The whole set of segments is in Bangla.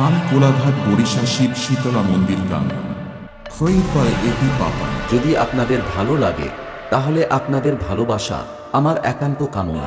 স্থান কোলাঘাট বরিশা শিব শীতলা মন্দির প্রাঙ্গণ। যদি আপনাদের ভালো লাগে, তাহলে আপনাদের ভালোবাসা, আমার একান্ত কামনা।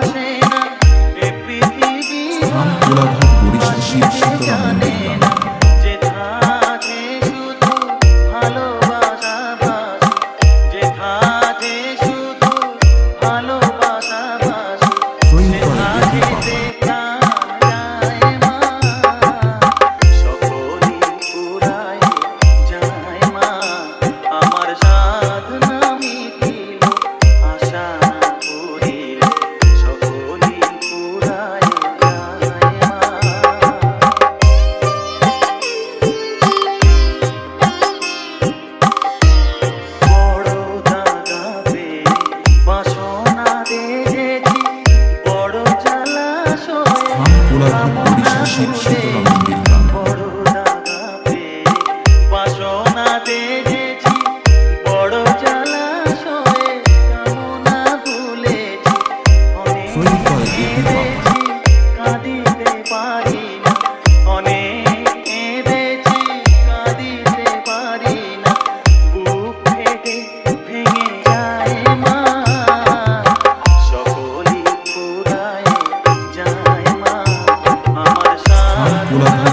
你是我的命 শিব শীতল মন্দির Pula, pula.